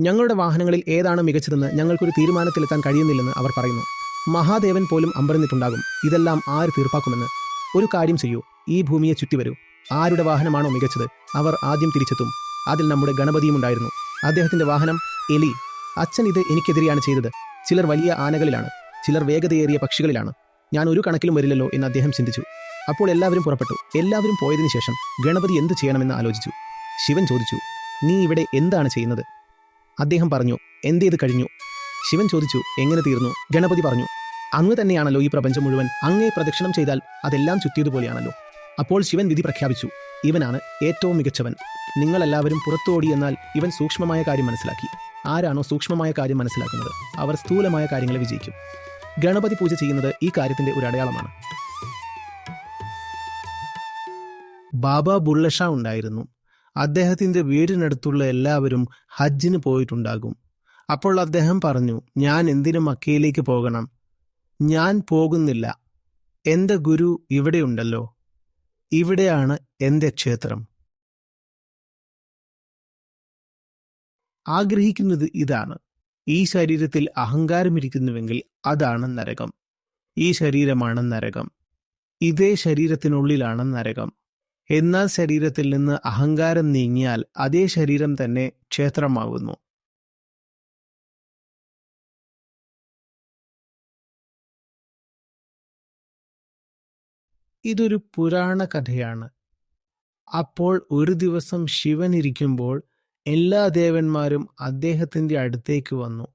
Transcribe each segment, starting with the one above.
ഞങ്ങളുടെ വാഹനങ്ങളിൽ ഏതാണ് മികച്ചതെന്ന് ഞങ്ങൾക്കൊരു തീരുമാനത്തിലെത്താൻ കഴിയുന്നില്ലെന്ന് അവർ പറയുന്നു. മഹാദേവൻ പോലും അമ്പരന്നിട്ടുണ്ടാകും. ഇതെല്ലാം ആര് തീർപ്പാക്കുമെന്ന്. ഒരു കാര്യം ചെയ്യൂ. ഈ ഭൂമിയെ ചുറ്റി വരൂ. ആരുടെ വാഹനമാണോ മികച്ചത്? അവർ ആദ്യം തിരിച്ചെത്തും. അതിൽ നമ്മുടെ ഗണപതിയും ഉണ്ടായിരുന്നു. അദ്ദേഹത്തിന്റെ വാഹനം എലി. അച്ഛൻ ഇത് എനിക്കെതിരെയാണ് ചെയ്തത്. ചിലർ വലിയ ആനകളിലാണ്. ചിലർ വേഗതയേറിയ പക്ഷികളിലാണ്. ഞാൻ ഒരു കണക്കിലും വരില്ലല്ലോ എന്ന് അദ്ദേഹം ചിന്തിച്ചു. അപ്പോൾ എല്ലാവരും പുറപ്പെട്ടു. എല്ലാവരും പോയതിനു ശേഷം ഗണപതി എന്ത് ചെയ്യണമെന്ന് ആലോചിച്ചു. ശിവൻ ചോദിച്ചു നീ ഇവിടെ എന്താണ് ചെയ്യുന്നത്? അദ്ദേഹം പറഞ്ഞു എന്തേത് കഴിഞ്ഞു? ശിവൻ ചോദിച്ചു എങ്ങനെ തീർന്നു? ഗണപതി പറഞ്ഞു അങ്ങ് തന്നെയാണല്ലോ ഈ പ്രപഞ്ചം മുഴുവൻ. അങ്ങേ പ്രദക്ഷിണം ചെയ്താൽ അതെല്ലാം ചുറ്റിയതുപോലെയാണല്ലോ. അപ്പോൾ ശിവൻ വിധി പ്രഖ്യാപിച്ചു ഇവനാണ് ഏറ്റവും മികച്ചവൻ. നിങ്ങളെല്ലാവരും പുറത്തോടി എന്നാൽ ഇവൻ സൂക്ഷ്മമായ കാര്യം മനസ്സിലാക്കി. ആരാണോ സൂക്ഷ്മമായ കാര്യം മനസ്സിലാക്കുന്നത് അവർ സ്ഥൂലമായ കാര്യങ്ങളെ വിജയിക്കും. ഗണപതി പൂജ ചെയ്യുന്നത് ഈ കാര്യത്തിന്റെ ഒരു അടയാളമാണ്. ബാബ ബുള്ളഷ ഉണ്ടായിരുന്നു. അദ്ദേഹത്തിന്റെ വീടിനടുത്തുള്ള എല്ലാവരും ഹജ്ജിന് പോയിട്ടുണ്ടാകും. അപ്പോൾ അദ്ദേഹം പറഞ്ഞു ഞാൻ എന്തിനു മക്കയിലേക്ക് പോകണം. ഞാൻ പോകുന്നില്ല. എന്റെ ഗുരു ഇവിടെയുണ്ടല്ലോ. ഇവിടെയാണ് എന്റെ ക്ഷേത്രം. ആഗ്രഹിക്കുന്നത് ഇതാണ്. ഈ ശരീരത്തിൽ അഹങ്കാരമിരിക്കുന്നുവെങ്കിൽ അതാണ് നരകം. ഈ ശരീരമാണ് നരകം. ഇതേ ശരീരത്തിനുള്ളിലാണ് നരകം. എന്നാൽ ശരീരത്തിൽ നിന്ന് അഹങ്കാരം നീങ്ങിയാൽ അതേ ശരീരം തന്നെ ക്ഷേത്രമാകുന്നു ഇതൊരു പുരാണ കഥയാണ്. അപ്പോൾ ഒരു ദിവസം ശിവൻ ഇരിക്കുമ്പോൾ എല്ലാ ദേവന്മാരും അദ്ദേഹത്തിന്റെ അടുത്തേക്ക് വന്നു.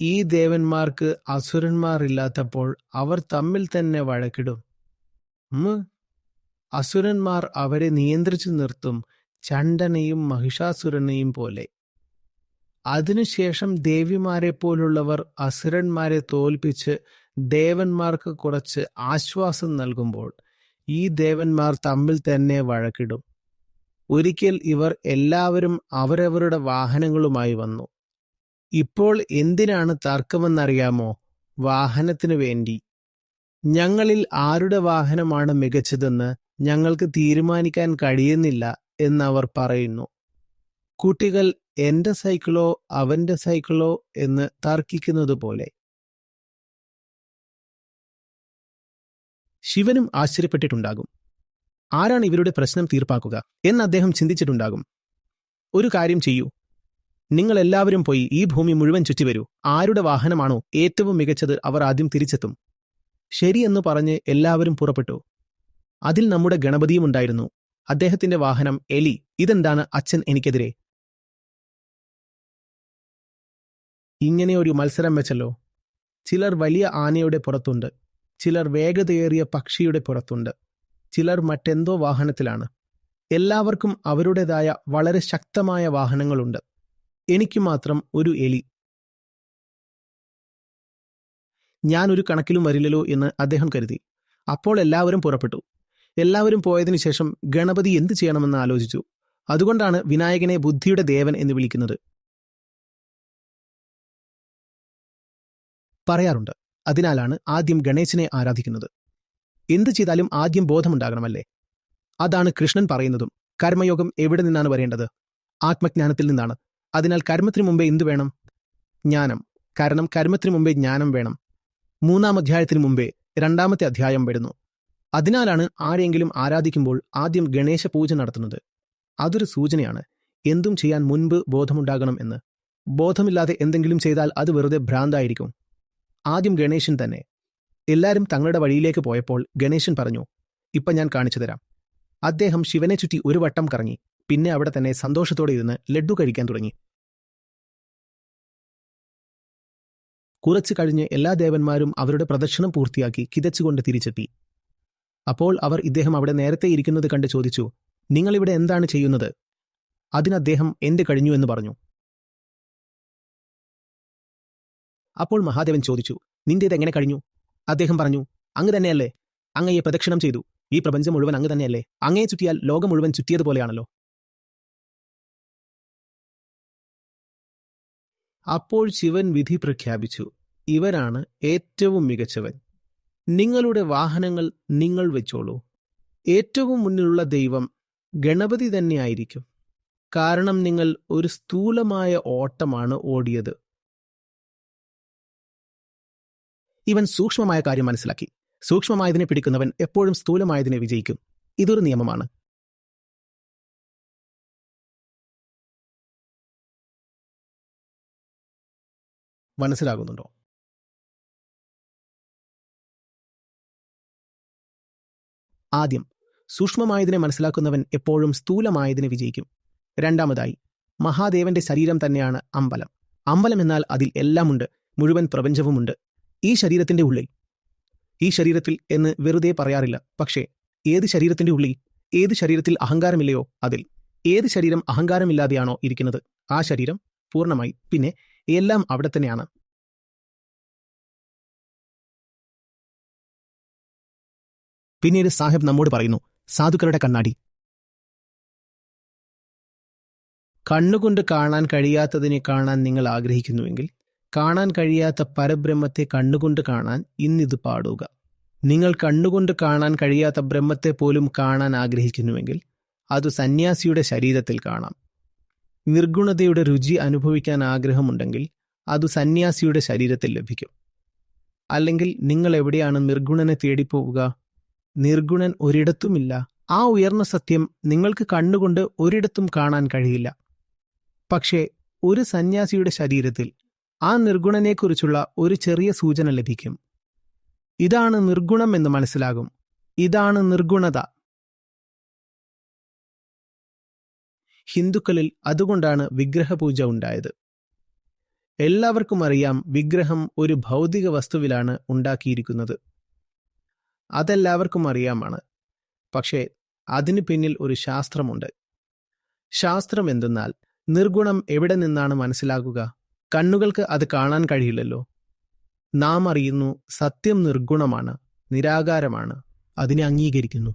ഈ ദേവന്മാർക്ക് അസുരന്മാരില്ലാത്തപ്പോൾ അവർ തമ്മിൽ തന്നെ വഴക്കിടും. അസുരന്മാർ അവരെ നിയന്ത്രിച്ചു നിർത്തും ചണ്ടനെയും മഹിഷാസുരനെയും പോലെ. അതിനുശേഷം ദേവിമാരെ പോലുള്ളവർ അസുരന്മാരെ തോൽപ്പിച്ച് ദേവന്മാർക്ക് കുറച്ച് ആശ്വാസം നൽകുമ്പോൾ ഈ ദേവന്മാർ തമ്മിൽ തന്നെ വഴക്കിടും. ഒരിക്കൽ ഇവർ എല്ലാവരും അവരവരുടെ വാഹനങ്ങളുമായി വന്നു. ഇപ്പോൾ എന്തിനാണ് തർക്കമെന്നറിയാമോ? വാഹനത്തിനു വേണ്ടി. ഞങ്ങളിൽ ആരുടെ വാഹനമാണ് മികച്ചതെന്ന് ഞങ്ങൾക്ക് തീരുമാനിക്കാൻ കഴിയുന്നില്ല എന്നവർ പറയുന്നു. കുട്ടികൾ എന്റെ സൈക്കിളോ അവന്റെ സൈക്കിളോ എന്ന് തർക്കിക്കുന്നത് പോലെ ശിവനും ആശ്ചര്യപ്പെട്ടിട്ടുണ്ടാകും. ആരാണ് ഇവരുടെ പ്രശ്നം തീർപ്പാക്കുക എന്ന് അദ്ദേഹം ചിന്തിച്ചിട്ടുണ്ടാകും. ഒരു കാര്യം ചെയ്യൂ. നിങ്ങൾ എല്ലാവരും പോയി ഈ ഭൂമി മുഴുവൻ ചുറ്റിവരൂ ആരുടെ വാഹനമാണോ ഏറ്റവും മികച്ചത് അവർ ആദ്യം തിരിച്ചെത്തും. ശരിയെന്ന് പറഞ്ഞ് എല്ലാവരും പുറപ്പെട്ടു. അതിൽ നമ്മുടെ ഗണപതിയും ഉണ്ടായിരുന്നു. അദ്ദേഹത്തിന്റെ വാഹനം എലി ഇതെന്താണ് അച്ഛൻ എനിക്കെതിരെ? ഇങ്ങനെ ഒരു മത്സരം വെച്ചല്ലോ. ചിലർ വലിയ ആനയുടെ പുറത്തുണ്ട്. ചിലർ വേഗതയേറിയ പക്ഷിയുടെ പുറത്തുണ്ട്. ചിലർ മറ്റെന്തോ വാഹനത്തിലാണ്. എല്ലാവർക്കും അവരുടേതായ വളരെ ശക്തമായ വാഹനങ്ങളുണ്ട്. എനിക്ക് മാത്രം ഒരു എലി. ഞാൻ ഒരു കണക്കിലും വരില്ലല്ലോ എന്ന് അദ്ദേഹം കരുതി. അപ്പോൾ എല്ലാവരും പുറപ്പെട്ടു. എല്ലാവരും പോയതിനു ശേഷം ഗണപതി എന്ത് ചെയ്യണമെന്ന് ആലോചിച്ചു. അതുകൊണ്ടാണ് വിനായകനെ ബുദ്ധിയുടെ ദേവൻ എന്ന് വിളിക്കുന്നത്. പറയാറുണ്ട് അതിനാലാണ് ആദ്യം ഗണേശനെ ആരാധിക്കുന്നത്. എന്ത് ചെയ്താലും ആദ്യം ബോധമുണ്ടാകണമല്ലേ? അതാണ് കൃഷ്ണൻ പറയുന്നതും. കർമ്മയോഗം എവിടെ നിന്നാണ് വരേണ്ടത്? ആത്മജ്ഞാനത്തിൽ നിന്നാണ്. അതിനാൽ കർമ്മത്തിന് മുമ്പേ എന്തു വേണം? ജ്ഞാനം. കാരണം കർമ്മത്തിന് മുമ്പേ ജ്ഞാനം വേണം. മൂന്നാം അധ്യായത്തിന് മുമ്പേ രണ്ടാമത്തെ അധ്യായം വരുന്നു. അതിനാലാണ് ആരെങ്കിലും ആരാധിക്കുമ്പോൾ ആദ്യം ഗണേശ പൂജ നടത്തുന്നത്. അതൊരു സൂചനയാണ്. എന്തും ചെയ്യാൻ മുൻപ് ബോധമുണ്ടാകണം എന്ന്. ബോധമില്ലാതെ എന്തെങ്കിലും ചെയ്താൽ അത് വെറുതെ ഭ്രാന്തായിരിക്കും. ആദ്യം ഗണേശൻ തന്നെ. എല്ലാവരും തങ്ങളുടെ വഴിയിലേക്ക് പോയപ്പോൾ ഗണേശൻ പറഞ്ഞു ഇപ്പം ഞാൻ കാണിച്ചു തരാം. അദ്ദേഹം ശിവനെ ചുറ്റി ഒരു വട്ടം കറങ്ങി. പിന്നെ അവിടെ തന്നെ സന്തോഷത്തോടെ ഇരുന്ന് ലഡ്ഡു കഴിക്കാൻ തുടങ്ങി. കുറച്ചു കഴിഞ്ഞ് എല്ലാ ദേവന്മാരും അവരുടെ പ്രദക്ഷിണം പൂർത്തിയാക്കി കിതച്ചുകൊണ്ട് തിരിച്ചെത്തി. അപ്പോൾ അവർ ഇദ്ദേഹം അവിടെ നേരത്തെ ഇരിക്കുന്നത് കണ്ട് ചോദിച്ചു നിങ്ങളിവിടെ എന്താണ് ചെയ്യുന്നത്? അതിനദ്ദേഹം എന്ത് കഴിഞ്ഞു? എന്ന് പറഞ്ഞു. അപ്പോൾ മഹാദേവൻ ചോദിച്ചു നിന്റേത് എങ്ങനെ കഴിഞ്ഞു? അദ്ദേഹം പറഞ്ഞു അങ്ങ് തന്നെയല്ലേ അങ്ങയെ പ്രദക്ഷിണം ചെയ്തു. ഈ പ്രപഞ്ചം മുഴുവൻ അങ്ങ് തന്നെയല്ലേ. അങ്ങയെ ചുറ്റിയാൽ ലോകം മുഴുവൻ ചുറ്റിയതുപോലെയാണല്ലോ. അപ്പോൾ ശിവൻ വിധി പ്രഖ്യാപിച്ചു ഇവരാണ് ഏറ്റവും മികച്ചവൻ. നിങ്ങളുടെ വാഹനങ്ങൾ നിങ്ങൾ വെച്ചോളൂ. ഏറ്റവും മുന്നിലുള്ള ദൈവം ഗണപതി തന്നെയായിരിക്കും കാരണം നിങ്ങൾ ഒരു സ്ഥൂലമായ ഓട്ടമാണ് ഓടിയത്. ഇവൻ സൂക്ഷ്മമായ കാര്യം മനസ്സിലാക്കി. സൂക്ഷ്മമായതിനെ പിടിക്കുന്നവൻ എപ്പോഴും സ്ഥൂലമായതിനെ വിജയിക്കും. ഇതൊരു നിയമമാണ്. മനസ്സിലാകുന്നുണ്ടോ? ആദ്യം സൂക്ഷ്മമായതിനെ മനസ്സിലാക്കുന്നവൻ എപ്പോഴും സ്ഥൂലമായതിനെ വിജയിക്കും. രണ്ടാമതായി മഹാദേവന്റെ ശരീരം തന്നെയാണ് അമ്പലം. അമ്പലം എന്നാൽ അതിൽ എല്ലാമുണ്ട് മുഴുവൻ പ്രപഞ്ചവുമുണ്ട്. ഈ ശരീരത്തിന്റെ ഉള്ളിൽ. ഈ ശരീരത്തിൽ എന്ന് വെറുതെ പറയാറില്ല പക്ഷേ ഏത് ശരീരത്തിന്റെ ഉള്ളിൽ ഏത് ശരീരത്തിൽ അഹങ്കാരമില്ലയോ അതിൽ. ഏത് ശരീരം അഹങ്കാരമില്ലാതെയാണോ ഇരിക്കുന്നത് ആ ശരീരം പൂർണമായി. പിന്നെ എല്ലാം അവിടെ തന്നെയാണ്. പിന്നീട് സാഹിബ് നമ്മോട് പറയുന്നു സാധുക്കളുടെ കണ്ണാടി. കണ്ണുകൊണ്ട് കാണാൻ കഴിയാത്തതിനെ കാണാൻ നിങ്ങൾ ആഗ്രഹിക്കുന്നുവെങ്കിൽ കാണാൻ കഴിയാത്ത പരബ്രഹ്മത്തെ കണ്ണുകൊണ്ട് കാണാൻ ഇന്നിത് പാടുക. നിങ്ങൾ കണ്ണുകൊണ്ട് കാണാൻ കഴിയാത്ത ബ്രഹ്മത്തെ പോലും കാണാൻ ആഗ്രഹിക്കുന്നുവെങ്കിൽ അത് സന്യാസിയുടെ ശരീരത്തിൽ കാണാം. നിർഗുണതയുടെ രുചി അനുഭവിക്കാൻ ആഗ്രഹമുണ്ടെങ്കിൽ അത് സന്യാസിയുടെ ശരീരത്തിൽ ലഭിക്കും. അല്ലെങ്കിൽ നിങ്ങൾ എവിടെയാണ് നിർഗുണനെ തേടിപ്പോവുക? നിർഗുണൻ ഒരിടത്തുമില്ല. ആ ഉയർന്ന സത്യം നിങ്ങൾക്ക് കണ്ണുകൊണ്ട് ഒരിടത്തും കാണാൻ കഴിയില്ല. പക്ഷേ ഒരു സന്യാസിയുടെ ശരീരത്തിൽ ആ നിർഗുണനെക്കുറിച്ചുള്ള ഒരു ചെറിയ സൂചന ലഭിക്കും. ഇതാണ് നിർഗുണം എന്ന് മനസ്സിലാകും. ഇതാണ് നിർഗുണത. ഹിന്ദുക്കളിൽ അതുകൊണ്ടാണ് വിഗ്രഹപൂജ ഉണ്ടായത്. എല്ലാവർക്കും അറിയാം വിഗ്രഹം ഒരു ഭൗതിക വസ്തുവിലാണ് ഉണ്ടാക്കിയിരിക്കുന്നത്. അതെല്ലാവർക്കും അറിയാമാണ്. പക്ഷേ അതിനു പിന്നിൽ ഒരു ശാസ്ത്രമുണ്ട്. ശാസ്ത്രം എന്തെന്നാൽ നിർഗുണം എവിടെ നിന്നാണ് മനസ്സിലാക്കുക കണ്ണുകൾക്ക് അത് കാണാൻ കഴിയില്ലല്ലോ. നാം അറിയുന്നു സത്യം നിർഗുണമാണ് നിരാകാരമാണ് അതിനെ അംഗീകരിക്കുന്നു.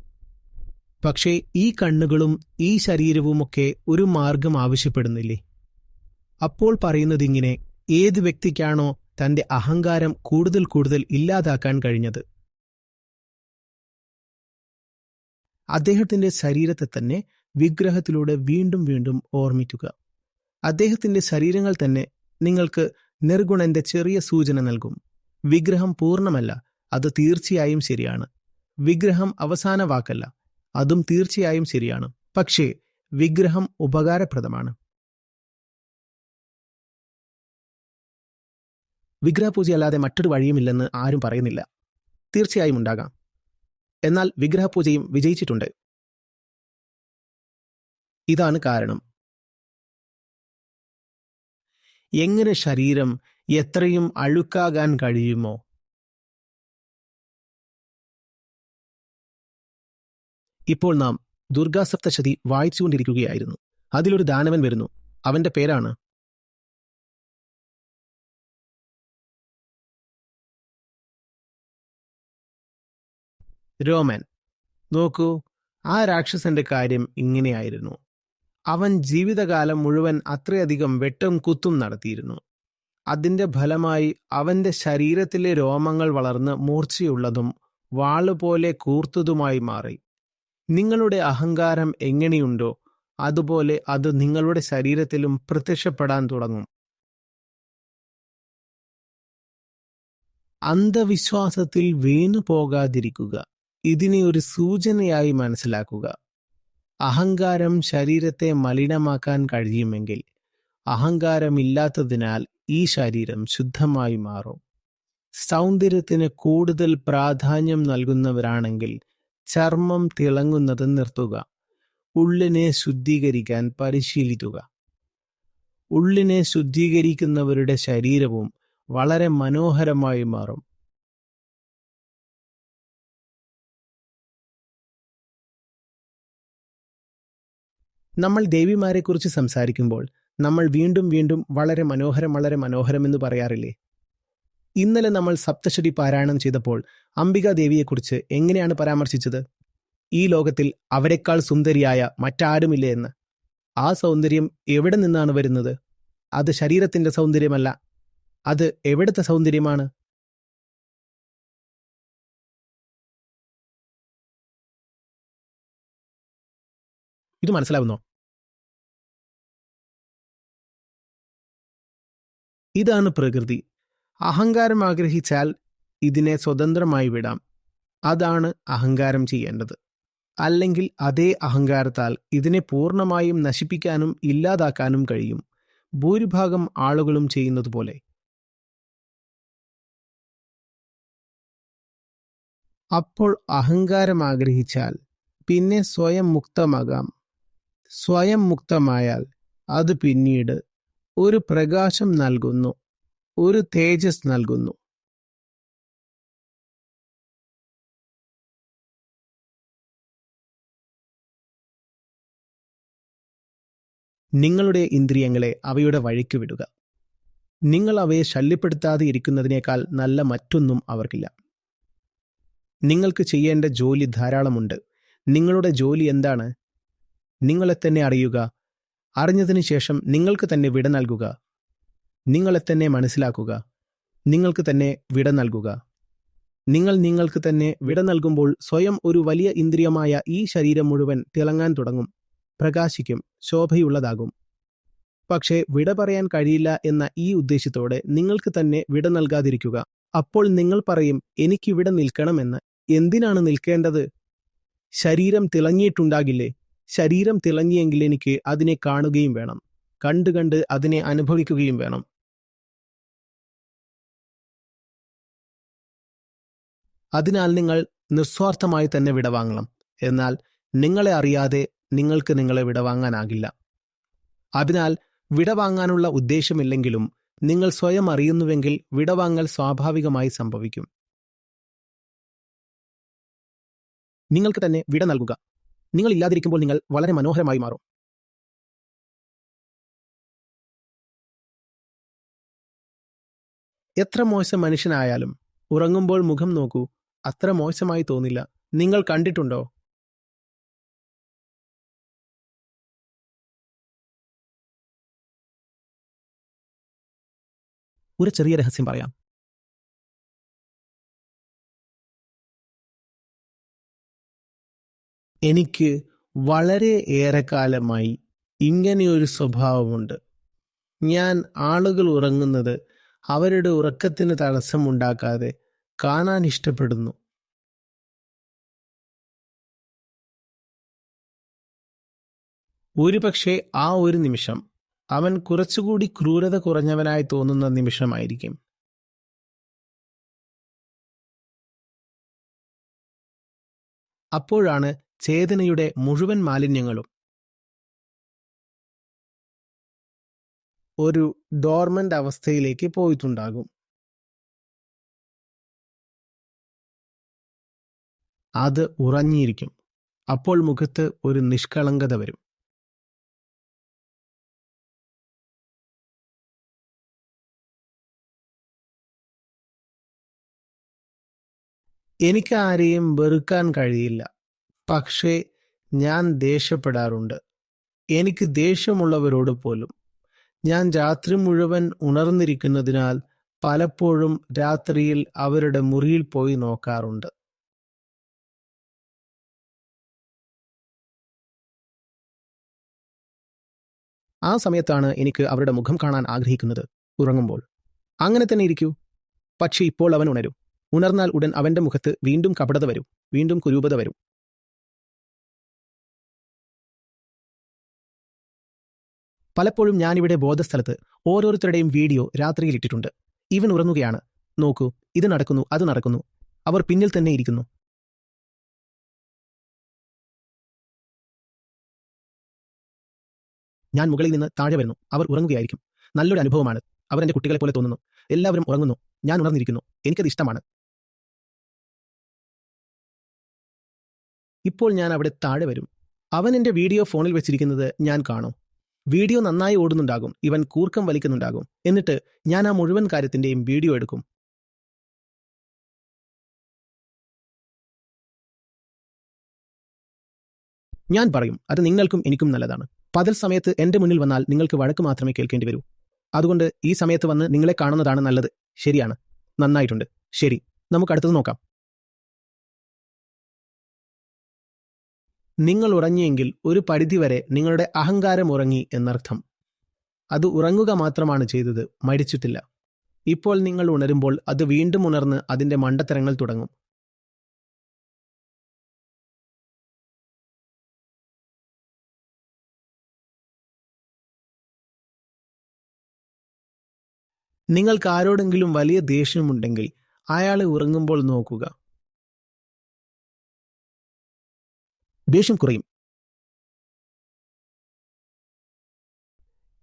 പക്ഷേ ഈ കണ്ണുകളും ഈ ശരീരവുമൊക്കെ ഒരു മാർഗം ആവശ്യപ്പെടുന്നില്ലേ? അപ്പോൾ പറയുന്നതിങ്ങനെ ഏത് വ്യക്തിക്കാണോ തന്റെ അഹങ്കാരം കൂടുതൽ കൂടുതൽ ഇല്ലാതാക്കാൻ കഴിഞ്ഞത്? അദ്ദേഹത്തിന്റെ ശരീരത്തെ തന്നെ വിഗ്രഹത്തിലൂടെ വീണ്ടും വീണ്ടും ഓർമ്മിക്കുക. അദ്ദേഹത്തിന്റെ ശരീരങ്ങൾ തന്നെ നിങ്ങൾക്ക് നിർഗുണന്റെ ചെറിയ സൂചന നൽകും. വിഗ്രഹം പൂർണമല്ല അത് തീർച്ചയായും ശരിയാണ്. വിഗ്രഹം അവസാന വാക്കല്ല അതും തീർച്ചയായും ശരിയാണ്. പക്ഷേ വിഗ്രഹം ഉപകാരപ്രദമാണ്. വിഗ്രഹപൂജയല്ലാതെ മറ്റൊരു വഴിയുമില്ലെന്ന് ആരും പറയുന്നില്ല. തീർച്ചയായും ഉണ്ടാകാം. എന്നാൽ വിഗ്രഹപൂജയും വിജയിച്ചിട്ടുണ്ട്. ഇതാണ് കാരണം. എങ്ങനെ ശരീരം എത്രയും അഴുക്കാകാൻ കഴിയുമോ? ഇപ്പോൾ നാം ദുർഗാസപ്തശതി വായിച്ചുകൊണ്ടിരിക്കുകയായിരുന്നു. അതിലൊരു ദാനവൻ വരുന്നു. അവന്റെ പേരാണ് രോമൻ. നോക്കൂ ആ രാക്ഷസന്റെ കാര്യം ഇങ്ങനെയായിരുന്നു. അവൻ ജീവിതകാലം മുഴുവൻ അത്രയധികം വെട്ടും കുത്തും നടത്തിയിരുന്നു. അതിന്റെ ഫലമായി അവന്റെ ശരീരത്തിലെ രോമങ്ങൾ വളർന്ന് മൂർച്ചയുള്ളതും വാളുപോലെ കൂർത്തതുമായി മാറി. നിങ്ങളുടെ അഹങ്കാരം എങ്ങനെയുണ്ടോ അതുപോലെ അത് നിങ്ങളുടെ ശരീരത്തിലും പ്രത്യക്ഷപ്പെടാൻ തുടങ്ങും. അന്ധവിശ്വാസത്തിൽ വീണു പോകാതിരിക്കുക ഇതിനെ ഒരു സൂചനയായി മനസ്സിലാക്കുക. അഹങ്കാരം ശരീരത്തെ മലിനമാക്കാൻ കഴിയുമെങ്കിൽ അഹങ്കാരമില്ലാത്തതിനാൽ ഈ ശരീരം ശുദ്ധമായി മാറും. സൗന്ദര്യത്തിന് കൂടുതൽ പ്രാധാന്യം നൽകുന്നവരാണെങ്കിൽ ചർമ്മം തിളങ്ങുന്നത് നിർത്തുക. ഉള്ളിനെ ശുദ്ധീകരിക്കാൻ പരിശീലിക്കുക. ഉള്ളിനെ ശുദ്ധീകരിക്കുന്നവരുടെ ശരീരവും വളരെ മനോഹരമായി മാറും. നമ്മൾ ദേവിമാരെക്കുറിച്ച് സംസാരിക്കുമ്പോൾ നമ്മൾ വീണ്ടും വീണ്ടും വളരെ മനോഹരം വളരെ മനോഹരം എന്ന് പറയാറില്ലേ? ഇന്നലെ നമ്മൾ സപ്തശതി പാരായണം ചെയ്തപ്പോൾ അംബികാ ദേവിയെക്കുറിച്ച് എങ്ങനെയാണ് പരാമർശിച്ചത്? ഈ ലോകത്തിൽ അവരെക്കാൾ സുന്ദരിയായ മറ്റാരുമില്ല എന്ന്? ആ സൗന്ദര്യം എവിടെ നിന്നാണ് വരുന്നത്? അത് ശരീരത്തിന്റെ സൗന്ദര്യമല്ല. അത് എവിടുത്തെ സൗന്ദര്യമാണ്? ഇത് മനസ്സിലാവുന്നോ? ഇതാണ് പ്രകൃതി. അഹങ്കാരം ആഗ്രഹിച്ചാൽ ഇതിനെ സ്വതന്ത്രമായി വിടാം. അതാണ് അഹങ്കാരം ചെയ്യേണ്ടത്. അല്ലെങ്കിൽ അതേ അഹങ്കാരത്താൽ ഇതിനെ പൂർണമായും നശിപ്പിക്കാനും ഇല്ലാതാക്കാനും കഴിയും. ഭൂരിഭാഗം ആളുകളും ചെയ്യുന്നത് പോലെ. അപ്പോൾ അഹങ്കാരം ആഗ്രഹിച്ചാൽ പിന്നെ സ്വയം മുക്തമാകാം. സ്വയം മുക്തമായാൽ അത് പിന്നീട് ഒരു പ്രകാശം നൽകുന്നു ഒരു തേജസ് നൽകുന്നു. നിങ്ങളുടെ ഇന്ദ്രിയങ്ങളെ അവയുടെ വഴിക്ക് വിടുക. നിങ്ങൾ അവയെ ശല്യപ്പെടുത്താതെ ഇരിക്കുന്നതിനേക്കാൾ നല്ല മറ്റൊന്നും അവർക്കില്ല. നിങ്ങൾക്ക് ചെയ്യേണ്ട ജോലി ധാരാളമുണ്ട്. നിങ്ങളുടെ ജോലി എന്താണ്? നിങ്ങളെ തന്നെ അറിയുക അറിഞ്ഞതിന് ശേഷം നിങ്ങൾക്ക് തന്നെ വിട നൽകുക. നിങ്ങളെ തന്നെ മനസ്സിലാക്കുക. നിങ്ങൾക്ക് തന്നെ വിട നൽകുക. നിങ്ങൾ നിങ്ങൾക്ക് തന്നെ വിട നൽകുമ്പോൾ സ്വയം ഒരു വലിയ ഇന്ദ്രിയമായ ഈ ശരീരം മുഴുവൻ തിളങ്ങാൻ തുടങ്ങും. പ്രകാശിക്കും ശോഭയുള്ളതാകും. പക്ഷേ വിട പറയാൻ കഴിയില്ല എന്ന ഈ ഉദ്ദേശത്തോടെ നിങ്ങൾക്ക് തന്നെ വിട നൽകാതിരിക്കുക. അപ്പോൾ നിങ്ങൾ പറയും എനിക്കിവിടെ നിൽക്കണമെന്ന്. എന്തിനാണ് നിൽക്കേണ്ടത്? ശരീരം തിളങ്ങിയിട്ടുണ്ടാകില്ലേ? ശരീരം തിളങ്ങിയെങ്കിൽ എനിക്ക് അതിനെ കാണുകയും വേണം. കണ്ട് കണ്ട് അതിനെ അനുഭവിക്കുകയും വേണം. അതിനാൽ നിങ്ങൾ നിസ്വാർത്ഥമായി തന്നെ വിടവാങ്ങണം. എന്നാൽ നിങ്ങളെ അറിയാതെ നിങ്ങൾക്ക് നിങ്ങളെ വിടവാങ്ങാനാകില്ല. അതിനാൽ വിടവാങ്ങാനുള്ള ഉദ്ദേശമില്ലെങ്കിലും നിങ്ങൾ സ്വയം അറിയുന്നുവെങ്കിൽ വിടവാങ്ങൽ സ്വാഭാവികമായി സംഭവിക്കും. നിങ്ങൾക്ക് തന്നെ വിട നൽകുക. നിങ്ങൾ ഇല്ലാതിരിക്കുമ്പോൾ നിങ്ങൾ വളരെ മനോഹരമായി മാറും. എത്ര മോശം മനുഷ്യനായാലും ഉറങ്ങുമ്പോൾ മുഖം നോക്കൂ. അത്ര മോശമായി തോന്നില്ല. നിങ്ങൾ കണ്ടിട്ടുണ്ടോ? ഒരു ചെറിയ രഹസ്യം പറയാം. എനിക്ക് വളരെ ഏറെക്കാലമായി ഒരു സ്വഭാവമുണ്ട്. ഞാൻ ആളുകൾ ഉറങ്ങുന്നത് അവരുടെ ഉറക്കത്തിന് തടസ്സമുണ്ടാക്കാതെ കാണാൻ ഇഷ്ടപ്പെടുന്നു. ഒരുപക്ഷെ ആ ഒരു നിമിഷം അവൻ കുറച്ചുകൂടി ക്രൂരത കുറഞ്ഞവനായി തോന്നുന്ന നിമിഷമായിരിക്കും. അപ്പോഴാണ് ചേതനയുടെ മുഴുവൻ മാലിന്യങ്ങളും. ഒരു ഡോർമന്റ് അവസ്ഥയിലേക്ക് പോയിട്ടുണ്ടാകും. അത് ഉറഞ്ഞിരിക്കും അപ്പോൾ മുഖത്ത് ഒരു നിഷ്കളങ്കത വരും. എനിക്ക് ആരെയും വെറുക്കാൻ കഴിയില്ല. പക്ഷേ ഞാൻ ദേഷ്യപ്പെടാറുണ്ട്. എനിക്ക് ദേഷ്യമുള്ളവരോട് പോലും. ഞാൻ രാത്രി മുഴുവൻ ഉണർന്നിരിക്കുന്നതിനാൽ പലപ്പോഴും രാത്രിയിൽ അവരുടെ മുറിയിൽ പോയി നോക്കാറുണ്ട്. ആ സമയത്താണ് എനിക്ക് അവരുടെ മുഖം കാണാൻ ആഗ്രഹിക്കുന്നത്. ഉറങ്ങുമ്പോൾ. അങ്ങനെ തന്നെ ഇരിക്കൂ. പക്ഷേ ഇപ്പോൾ അവൻ ഉണരും. ഉണർന്നാൽ ഉടൻ അവന്റെ മുഖത്ത് വീണ്ടും കപടത വരും. വീണ്ടും കുരൂപത വരും. പലപ്പോഴും ഞാനിവിടെ ബോധസ്ഥലത്ത് ഓരോരുത്തരുടെയും വീഡിയോ രാത്രിയിൽ ഇട്ടിട്ടുണ്ട്. ഇവൻ ഉറങ്ങുകയാണ്. നോക്കൂ ഇത് നടക്കുന്നു അത് നടക്കുന്നു. അവർ പിന്നിൽ തന്നെ ഇരിക്കുന്നു. ഞാൻ മുകളിൽ നിന്ന് താഴെ വരുന്നു. അവർ ഉറങ്ങുകയായിരിക്കും. നല്ലൊരു അനുഭവമാണ്. അവർ എന്റെ കുട്ടികളെ പോലെ തോന്നുന്നു. എല്ലാവരും ഉറങ്ങുന്നു. ഞാൻ ഉണർന്നിരിക്കുന്നു. എനിക്കത് ഇഷ്ടമാണ്. ഇപ്പോൾ ഞാൻ അവിടെ താഴെ വരും. അവൻ എന്റെ വീഡിയോ ഫോണിൽ വെച്ചിരിക്കുന്നത് ഞാൻ കാണും. വീഡിയോ നന്നായി ഓടുന്നുണ്ടാകും. ഇവൻ കൂർക്കം വലിക്കുന്നുണ്ടാകും. എന്നിട്ട് ഞാൻ ആ മുഴുവൻ കാര്യത്തിന്റെയും വീഡിയോ എടുക്കും. ഞാൻ പറയും അത് നിങ്ങൾക്കും എനിക്കും നല്ലതാണ്. പകൽ സമയത്ത് എന്റെ മുന്നിൽ വന്നാൽ നിങ്ങൾക്ക് വഴക്ക് മാത്രമേ കേൾക്കേണ്ടി വരൂ. അതുകൊണ്ട് ഈ സമയത്ത് വന്ന് നിങ്ങളെ കാണുന്നതാണ് നല്ലത്. ശരിയാണ്. നന്നായിട്ടുണ്ട്. ശരി. നമുക്ക് അടുത്തത് നോക്കാം. നിങ്ങൾ ഉറങ്ങിയെങ്കിൽ ഒരു പരിധിവരെ നിങ്ങളുടെ അഹങ്കാരം ഉറങ്ങി എന്നർത്ഥം. അത് ഉറങ്ങുക മാത്രമാണ് ചെയ്തത് മരിച്ചിട്ടില്ല. ഇപ്പോൾ നിങ്ങൾ ഉണരുമ്പോൾ അത് വീണ്ടും ഉണർന്ന് അതിന്റെ മണ്ടത്തരങ്ങൾ തുടങ്ങും. നിങ്ങൾക്ക് ആരോടെങ്കിലും വലിയ ദേഷ്യമുണ്ടെങ്കിൽ അയാളെ ഉറങ്ങുമ്പോൾ നോക്കുക. ദേഷ്യം കുറയും.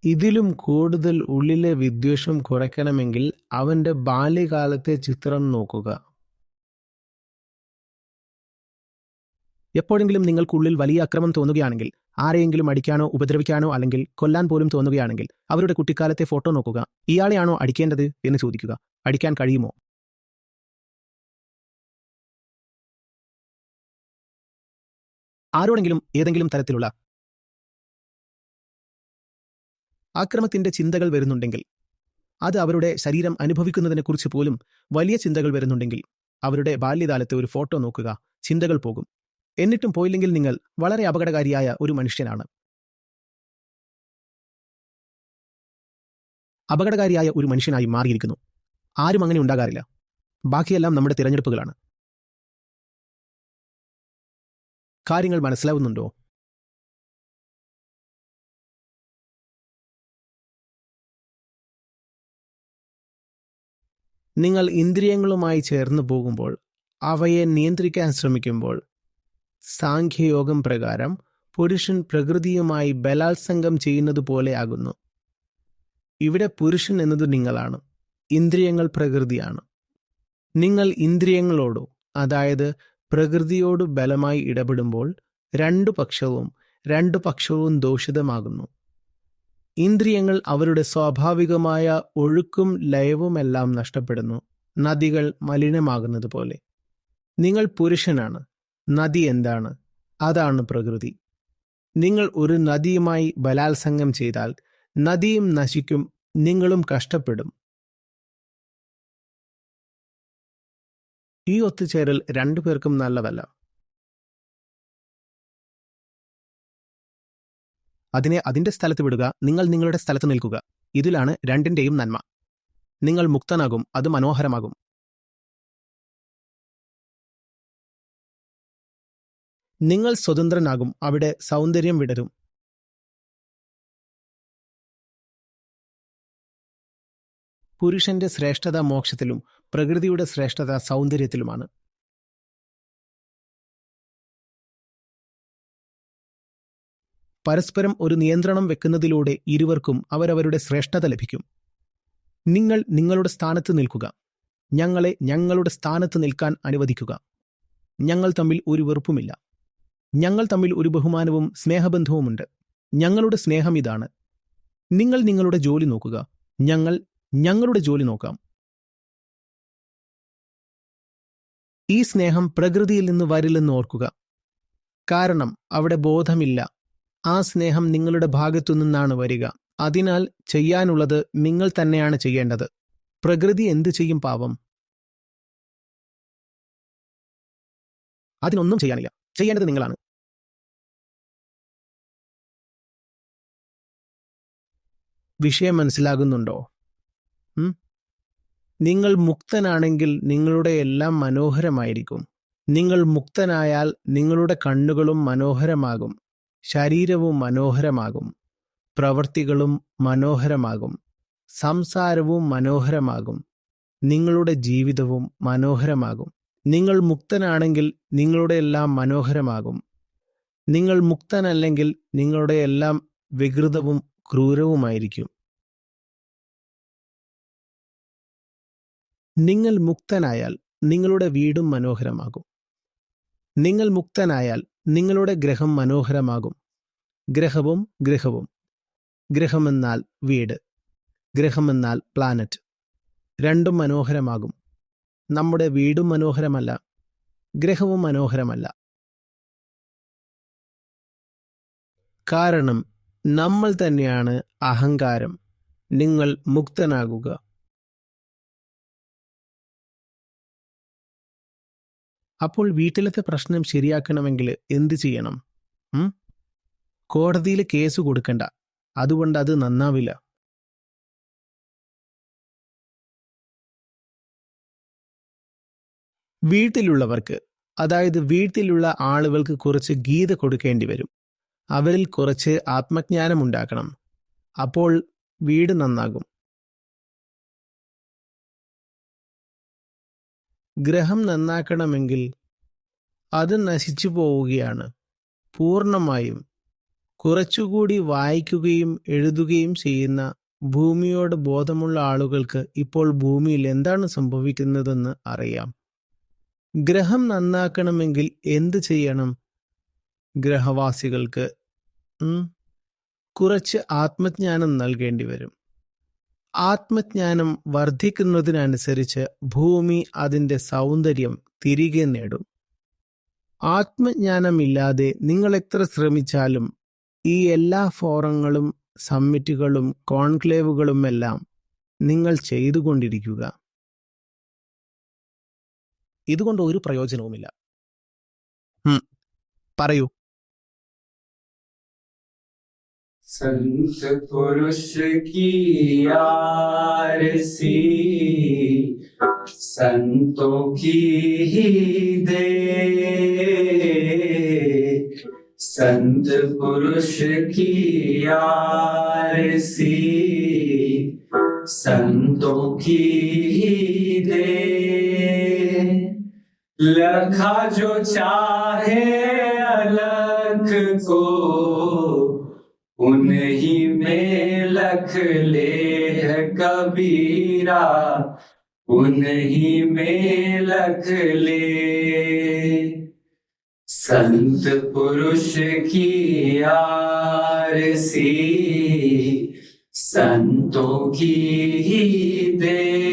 ഇതിലും കൂടുതൽ ഉള്ളിലെ വിദ്വേഷം കുറയ്ക്കണമെങ്കിൽ അവന്റെ ബാല്യകാലത്തെ ചിത്രം നോക്കുക. എപ്പോഴെങ്കിലും നിങ്ങൾക്കുള്ളിൽ വലിയ അക്രമം തോന്നുകയാണെങ്കിൽ ആരെയെങ്കിലും അടിക്കാനോ ഉപദ്രവിക്കാനോ അല്ലെങ്കിൽ കൊല്ലാൻ പോലും തോന്നുകയാണെങ്കിൽ അവരുടെ കുട്ടിക്കാലത്തെ ഫോട്ടോ നോക്കുക. ഇയാളെയാണോ അടിക്കേണ്ടത് എന്ന് ചോദിക്കുക. അടിക്കാൻ കഴിയുമോ? ആരോടെങ്കിലും ഏതെങ്കിലും തരത്തിലുള്ള ആക്രമത്തിന്റെ ചിന്തകൾ വരുന്നുണ്ടെങ്കിൽ അത് അവരുടെ ശരീരം അനുഭവിക്കുന്നതിനെക്കുറിച്ച് പോലും വലിയ ചിന്തകൾ വരുന്നുണ്ടെങ്കിൽ അവരുടെ ബാല്യകാലത്തെ ഒരു ഫോട്ടോ നോക്കുക ചിന്തകൾ പോകും. എന്നിട്ടും പോയില്ലെങ്കിൽ നിങ്ങൾ വളരെ അപകടകാരിയായ ഒരു മനുഷ്യനാണ്. അപകടകാരിയായ ഒരു മനുഷ്യനായി മാറിയിരിക്കുന്നു. ആരും അങ്ങനെ ഉണ്ടാകാറില്ല. ബാക്കിയെല്ലാം നമ്മുടെ തിരഞ്ഞെടുപ്പുകളാണ്. കാര്യങ്ങൾ മനസ്സിലാവുന്നുണ്ടോ? നിങ്ങൾ ഇന്ദ്രിയങ്ങളുമായി ചേർന്ന് പോകുമ്പോൾ അവയെ നിയന്ത്രിക്കാൻ ശ്രമിക്കുമ്പോൾ സാഖ്യയോഗം പ്രകാരം പുരുഷൻ പ്രകൃതിയുമായി ബലാത്സംഗം ചെയ്യുന്നത് പോലെയാകുന്നു ഇവിടെ പുരുഷൻ എന്നത് നിങ്ങളാണ് ഇന്ദ്രിയങ്ങൾ പ്രകൃതിയാണ്. നിങ്ങൾ ഇന്ദ്രിയങ്ങളോടോ അതായത് പ്രകൃതിയോട് ബലമായി ഇടപെടുമ്പോൾ രണ്ടു പക്ഷവും രണ്ടു പക്ഷവും ദോഷിതമാകുന്നു. ഇന്ദ്രിയങ്ങൾ അവരുടെ സ്വാഭാവികമായ ഒഴുക്കും ലയവുമെല്ലാം നഷ്ടപ്പെടുന്നു. നദികൾ മലിനമാകുന്നത് പോലെ നിങ്ങൾ പുരുഷനാണ്. നദി എന്താണ്? അതാണ് പ്രകൃതി. നിങ്ങൾ ഒരു നദിയുമായി ബലാത്സംഗം ചെയ്താൽ നദിയും നശിക്കും നിങ്ങളും കഷ്ടപ്പെടും. ഈ ഒത്തുചേരൽ രണ്ടുപേർക്കും നല്ലതല്ല. അതിനെ അതിന്റെ സ്ഥലത്ത് വിടുക നിങ്ങൾ നിങ്ങളുടെ സ്ഥലത്ത് നിൽക്കുക. ഇതിലാണ് രണ്ടിന്റെയും നന്മ. നിങ്ങൾ മുക്തനാകും അത് മനോഹരമാകും. നിങ്ങൾ സ്വതന്ത്രനാകും അവിടെ സൗന്ദര്യം വിടരും. പുരുഷന്റെ ശ്രേഷ്ഠത മോക്ഷത്തിലും പ്രകൃതിയുടെ ശ്രേഷ്ഠത സൗന്ദര്യത്തിലുമാണ്. പരസ്പരം ഒരു നിയന്ത്രണം വെക്കുന്നതിലൂടെ ഇരുവർക്കും അവരവരുടെ ശ്രേഷ്ഠത ലഭിക്കും. നിങ്ങൾ നിങ്ങളുടെ സ്ഥാനത്ത് നിൽക്കുക. ഞങ്ങളെ ഞങ്ങളുടെ സ്ഥാനത്ത് നിൽക്കാൻ അനുവദിക്കുക. ഞങ്ങൾ തമ്മിൽ ഒരു വെറുപ്പുമില്ല. ഞങ്ങൾ തമ്മിൽ ഒരു ബഹുമാനവും സ്നേഹബന്ധവുമുണ്ട്. ഞങ്ങളുടെ സ്നേഹം ഇതാണ്. നിങ്ങൾ നിങ്ങളുടെ ജോലി നോക്കുക. ഞങ്ങൾ ഞങ്ങളുടെ ജോലി നോക്കാം. ഈ സ്നേഹം പ്രകൃതിയിൽ നിന്ന് വരില്ലെന്ന് ഓർക്കുക. കാരണം അവിടെ ബോധമില്ല. ആ സ്നേഹം നിങ്ങളുടെ ഭാഗത്തു നിന്നാണ് വരിക. അതിനാൽ ചെയ്യാനുള്ളത് നിങ്ങൾ തന്നെയാണ് ചെയ്യേണ്ടത്. പ്രകൃതി എന്തു ചെയ്യും പാവം? അതിനൊന്നും ചെയ്യാനില്ല. ചെയ്യേണ്ടത് നിങ്ങളാണ്. വിഷയം മനസ്സിലാകുന്നുണ്ടോ? നിങ്ങൾ മുക്തനാണെങ്കിൽ നിങ്ങളുടെ എല്ലാം മനോഹരമായിരിക്കും. നിങ്ങൾ മുക്തനായാൽ നിങ്ങളുടെ കണ്ണുകളും മനോഹരമാകും. ശരീരവും മനോഹരമാകും. പ്രവൃത്തികളും മനോഹരമാകും. സംസാരവും മനോഹരമാകും. നിങ്ങളുടെ ജീവിതവും മനോഹരമാകും. നിങ്ങൾ മുക്തനാണെങ്കിൽ നിങ്ങളുടെ എല്ലാം മനോഹരമാകും. നിങ്ങൾ മുക്തനല്ലെങ്കിൽ നിങ്ങളുടെ എല്ലാം വികൃതവും ക്രൂരവുമായിരിക്കും. നിങ്ങൾ മുക്തനായാൽ നിങ്ങളുടെ വീടും മനോഹരമാകും. നിങ്ങൾ മുക്തനായാൽ നിങ്ങളുടെ ഗ്രഹം മനോഹരമാകും. ഗ്രഹവും ഗ്രഹവും ഗ്രഹമെന്നാൽ വീട്. ഗ്രഹമെന്നാൽ പ്ലാനറ്റ് രണ്ടും മനോഹരമാകും. നമ്മുടെ വീടും മനോഹരമല്ല. ഗ്രഹവും മനോഹരമല്ല. കാരണം നമ്മൾ തന്നെയാണ് അഹങ്കാരം. നിങ്ങൾ മുക്തനാകുക. അപ്പോൾ വീട്ടിലത്തെ പ്രശ്നം ശരിയാക്കണമെങ്കിൽ എന്ത് ചെയ്യണം? കോടതിയിൽ കേസ് കൊടുക്കണ്ട. അതുകൊണ്ട് അത് നന്നാവില്ല. വീട്ടിലുള്ളവർക്ക് അതായത് വീട്ടിലുള്ള ആളുകൾക്ക് കുറച്ച് ഗീത കൊടുക്കേണ്ടി വരും. അവരിൽ കുറച്ച് ആത്മജ്ഞാനം ഉണ്ടാക്കണം. അപ്പോൾ വീട് നന്നാകും. ഗ്രഹം നന്നാക്കണമെങ്കിൽ അത് നശിച്ചു പോവുകയാണ് പൂർണമായും കുറച്ചുകൂടി വായിക്കുകയും എഴുതുകയും ചെയ്യുന്ന ഭൂമിയോട് ബോധമുള്ള ആളുകൾക്ക് ഇപ്പോൾ ഭൂമിയിൽ എന്താണ് സംഭവിക്കുന്നതെന്ന് അറിയാം. ഗ്രഹം നന്നാക്കണമെങ്കിൽ എന്ത് ചെയ്യണം? ഗ്രഹവാസികൾക്ക് കുറച്ച് ആത്മജ്ഞാനം നൽകേണ്ടി വരും ആത്മജ്ഞാനം വർദ്ധിക്കുന്നതിനനുസരിച്ച് ഭൂമി അതിന്റെ സൗന്ദര്യം തിരികെ നേടും. ആത്മജ്ഞാനമില്ലാതെ നിങ്ങൾ എത്ര ശ്രമിച്ചാലും ഈ എല്ലാ ഫോറങ്ങളും സമ്മിറ്റുകളും കോൺക്ലേവുകളുമെല്ലാം നിങ്ങൾ ചെയ്തുകൊണ്ടിരിക്കുക. ഇതുകൊണ്ട് ഒരു പ്രയോജനവുമില്ല. പറയൂ. संत पुरुष की आरसी, संतों की ही दे। संत पुरुष की आरसी, संतों की ही दे। लखा जो चाहे अलख को उन्हीं में लख ले है कबीरा। उन्हीं में लख ले। संत पुरुष की आरसी, संतों की ही दे।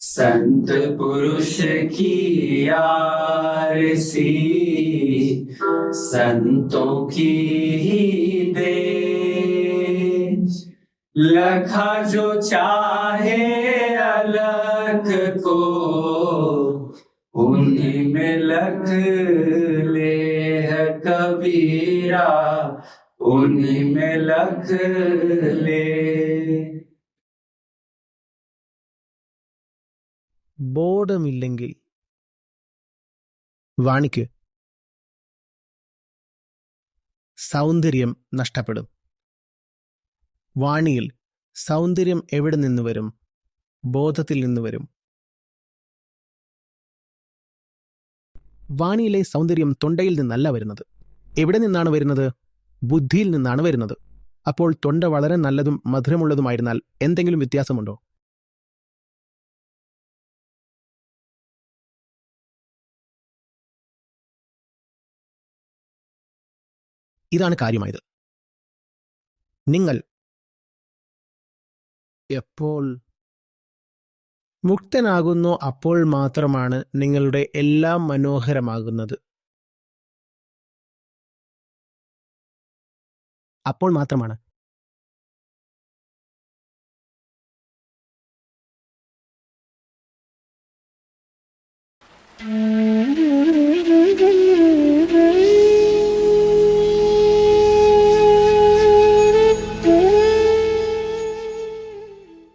संत पुरुष की आरसी संतों की ही दे लखा जो चाहे अलख को उन्हीं में लख ले है कबीरा उन्हीं में लख ले ബോധമില്ലെങ്കിൽ വാണിക്ക് സൗന്ദര്യം നഷ്ടപ്പെടും. വാണിയിൽ സൗന്ദര്യം എവിടെ നിന്ന് വരും? ബോധത്തിൽ നിന്ന് വരും. വാണിയിലെ സൗന്ദര്യം തൊണ്ടയിൽ നിന്നല്ല വരുന്നത്. എവിടെ നിന്നാണ് വരുന്നത്? ബുദ്ധിയിൽ നിന്നാണ് വരുന്നത്. അപ്പോൾ തൊണ്ട വളരെ നല്ലതും മധുരമുള്ളതുമായിരുന്നാൽ എന്തെങ്കിലും വ്യത്യാസമുണ്ടോ? ഇതാണ് കാര്യമായത്. നിങ്ങൾ എപ്പോൾ മുക്തനാകുന്നോ അപ്പോൾ മാത്രമാണ് നിങ്ങളുടെ എല്ലാം മനോഹരമാകുന്നത്. അപ്പോൾ മാത്രമാണ്.